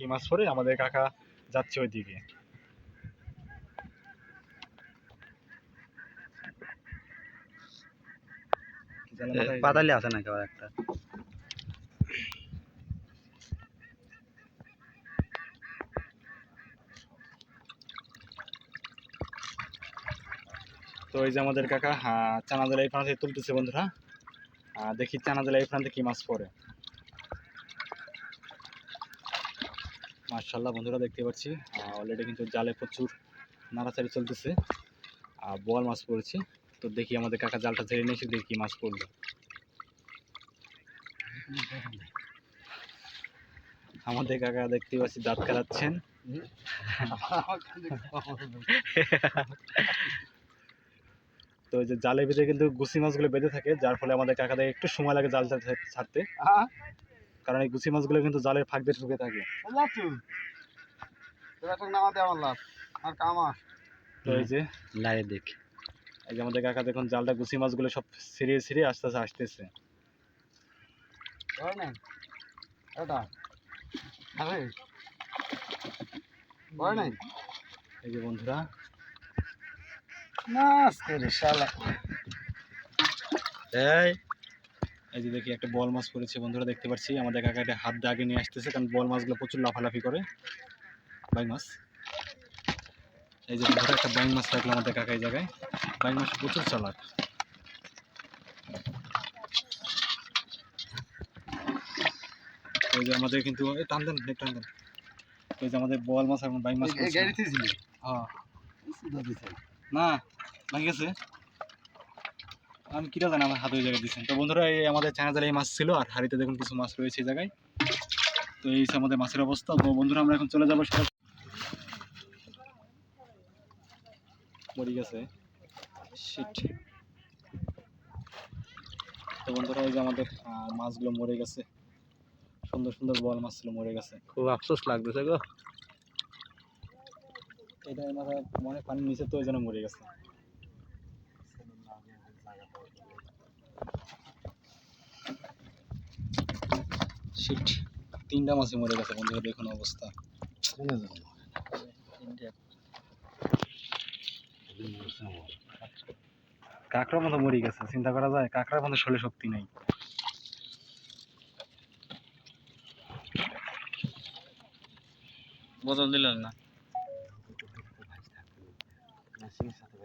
কি মাছ পরে আমাদের কাকা যাচ্ছে ওইদিকে। পাতালি আছে আবার একটা? তো এই যে আমাদের কাকা হ্যাঁ, চানা জালে এই প্রান্তে তুলতেছে বন্ধুরা। দেখি চানা জালে এই প্রান্তে কি মাছ পড়ে। মার্শাল্লাহ বন্ধুরা দেখতে পাচ্ছি। অলরেডি কিন্তু জালে প্রচুর নাড়াচাড়ি চলতেছে। আর বোয়াল মাছ পড়েছে। তো দেখি আমাদের কাকা জালটা ছেড়ে নিয়ে এসে দেখি মাছ পড়ল। আমাদের কাকা দেখতে পাচ্ছি দাঁত খেলাচ্ছেন তো যে জালের ভিতরে কিন্তু গুছি মাছগুলো বেঁধে থাকে, যার ফলে আমাদের কাকাদের একটু সময় লাগে জালটা ছাড়তে। কারণ এই গুছি মাছগুলো কিন্তু জালের ফাঁক দিয়ে ঢুকে থাকে। নামাতে আমার লাভ আর কামার তো এই যে লাইয়ে দেখ। এই যে আমাদের কাকা দেখুন জালটা গুছি মাছগুলো সব ছিঁড়িয়ে ছিঁড়িয়ে আস্তে আস্তে আসতেছে। না এটা। আরে। নাই এই যে বন্ধুরা। নাচ শালা। এই এই যে দেখি একটা বল মাছ পড়েছে বন্ধুরা দেখতে পাচ্ছি। আমাদের কাকা এটা হাত দিয়ে আগে নিয়ে আসতেছে কারণ বল মাছগুলো প্রচুর লাফালাফি করে। বাইং মাছ। এই যে বন্ধুরা একটা বাইং মাছ রাখল আমাদের কাকা এই জায়গায়। বাইং মাছ প্রচুর চালাক। এই যে আমাদের কিন্তু এই টান দেন এই টান দেন। এই যে আমাদের বল মাছ এখন বাইং মাছ হ্যাঁ। না ভাঙি গেছে আমি কিটা জানি আমার হাতে ওই জায়গায় দিচ্ছেন তো বন্ধুরা এই আমাদের চায়না এই মাছ ছিল আর হাড়িতে দেখুন কিছু মাছ রয়েছে এই জায়গায়। তো এই হচ্ছে আমাদের মাছের অবস্থা। তো বন্ধুরা আমরা এখন চলে যাব সেটা মরে গেছে। শিট তো বন্ধুরা এই যে আমাদের মাছগুলো মরে গেছে। সুন্দর সুন্দর বল মাছ ছিল মরে গেছে। খুব আফসোস লাগতেছে গো। এটা মনে পানির নিচে তো ওই জন্য মরে গেছে। তিনটা মাছই মরে গেছে বন্ধুরা দেখুন অবস্থা। কাঁকড়ার মতো মরে গেছে চিন্তা করা যায়? কাঁকড়ার মতো শরীরে শক্তি নেই। বদল দিলেন না। সাথে